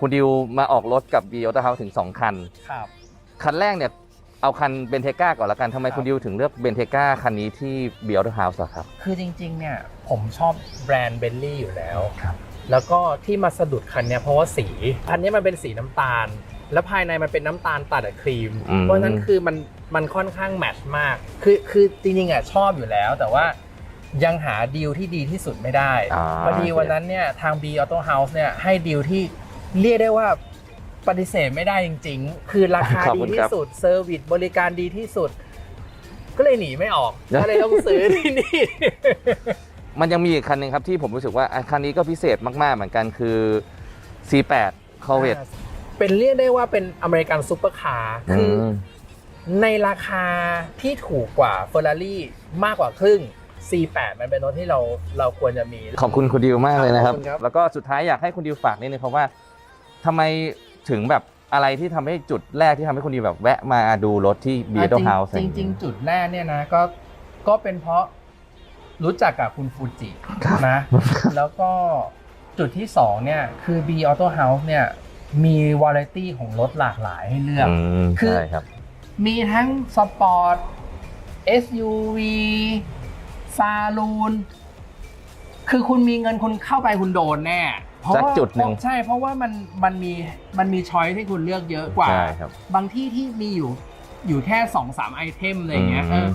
คุณดิวมาออกรถกับ b ีออโต้เฮาส์ถึง 2 คัน ครับ คันแรกเนี่ยเอาคันเบนเทก้าก่อนละกันทำไมครับ คุณดิวถึงเลือกเบนเทก้าคันนี้ที่ b ีออโต้เฮาส์ครับ คือจริงๆ เนี่ย ผมชอบแบรนด์เบลลี่อยู่แล้ว ครับ แล้วก็ที่มาสะดุดคันเนี้ยเพราะว่าสี คันนี้มันเป็นสีน้ำตาล แล้วภายในมันเป็นน้ำตาลตัดกับครีม อืม เพราะฉะนั้นคือมันมันค่อนข้างแมทช์มาก คือคือจริงๆอะชอบอยู่แล้ว แต่ว่ายังหาดีลที่ดีที่สุดไม่ได้อ่าพอดีวันนั้นเนี่ยทาง B Auto House เนี่ยให้ดีลที่ เรียกได้ว่าปฏิเสธไม่ได้จริง ๆ คือราคาขอบดีคุณที่ครับ สุดเซอร์วิสบริการดีที่สุด ก็เลยหนีไม่ออกก็เลยต้องซื้อที่นี่ มันยังมีอีกคันหนึ่งครับที่ผมรู้สึกว่าอะคันนี้ก็พิเศษมาก ๆ เหมือนกันคือ C8 Corvette เป็นเรียกได้ว่าเป็นอเมริกันซูเปอร์คาร์คืออม ในราคาที่ถูกกว่า Ferrari มากกว่าครึ่ง C8 มันเป็นรถที่เราเราควรจะมี ขอบคุณคุณดิวมากเลยนะครับขอบคุณครับ แล้วก็สุดท้ายอยากให้คุณดิวฝากนิดนึงครับว่า ทำไมถึงแบบอะไรที่ทำให้จุดแรกที่ทำให้คุณดิวแบบแวะมาดูรถที่ b ีออโต้เฮาส์จริงจริง ๆ จุดแรกเนี่ยนะก็ก็เป็นเพราะรู้จักกับคุณฟูจิครับนะ แล้วก็จุดที่สองเนี่ยคือ B Auto House เนี่ยมีวาไรตี้ของรถหลากหลายให้เลือกอืมคือใช่ครับมีทั้งสปอร์ต SUV ซาลูน คือคุณมีเงินคุณเข้าไปคุณโดนแน่เพราะ สักว่าจุดหนึ่งใช่เพราะว่ามันมันมีมันมีช้อยที่คุณเลือกเยอะกว่า ใช่ครับ บางที่ที่มีอยู่อยู่แค่สองสามไอเทมอะไรอย่างเงี้ยอืม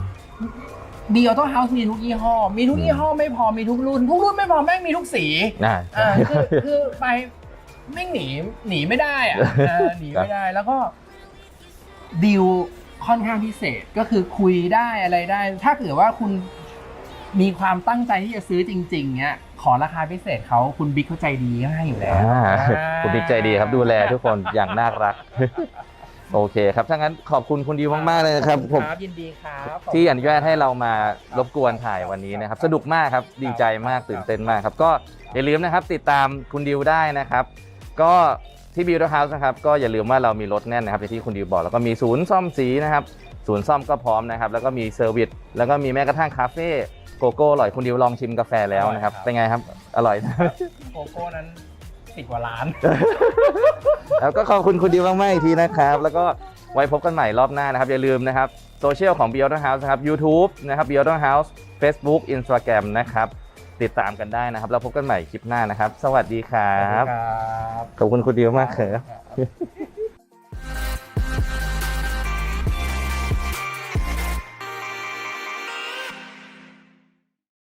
บีออโต้เฮาส์มีทุกยี่ห้อ มีทุกอืมยี่ห้อไม่พอมีทุกรุ่น ทุกรุ่นไม่พอแม่งมีทุกสีน่าเออคือคือไปไม่งหนีหนีไม่ได้อะเออหนีไม่ได้แล้วก็ดีลค่อนข้างพิเศษก็คือคุยได้อะไรได้ ถ้าเกิดว่าคุณมีความตั้งใจที่จะซื้อจริง ๆ เนี้ย ขอราคาพิเศษเขาคุณบิ๊กเขาใจดีให้อยู่แล้วอ่าอ่าคุณบิ๊กใจดีครับดูแลทุกคนอย่างน่ารัก โอเคครับถ้างั้นขอบคุณคุณดิวมากๆเลยนะครับผมยินดีครับขบคุณที่อนุญาตให้เรามารบกวนถ่ายวันนี้นะครับ สนุกมากครับดีใจมากตื่นเต้นมากครับ ก็อย่าลืมนะครับติดตามคุณดิวได้นะครับ ก็ที่บิวต์เฮาส์นะครับก็อย่าลืมว่าเรามีรถแน่นนะครับอย่างที่คุณดิวบอกแล้วก็มีศูนย์ซ่อมสีนะครับ ศูนย์ซ่อมก็พร้อมนะครับ แล้วก็มีเซอร์วิสแล้วก็มีแม้กระทั่งคาเฟ่ โกโก้อร่อยคุณดิวลองชิมกาแฟแล้วนะครับ เป็นไงครับ อร่อย โกโก้นั้นสิบกว่าล้าน แล้วก็ขอบคุณคุณดิวมากๆอีกทีนะครับ แล้วก็ไว้พบกันใหม่รอบหน้านะครับ อย่าลืมนะครับโซเชียลของ b e y o n d House นะครับ YouTube นะครับ b e y o n d House Facebook Instagram นะครับ ติดตามกันได้นะครับ แล้วพบกันใหม่คลิปหน้านะครับ สวัสดีครัครับบขอบคุณคุณดิวมากครับ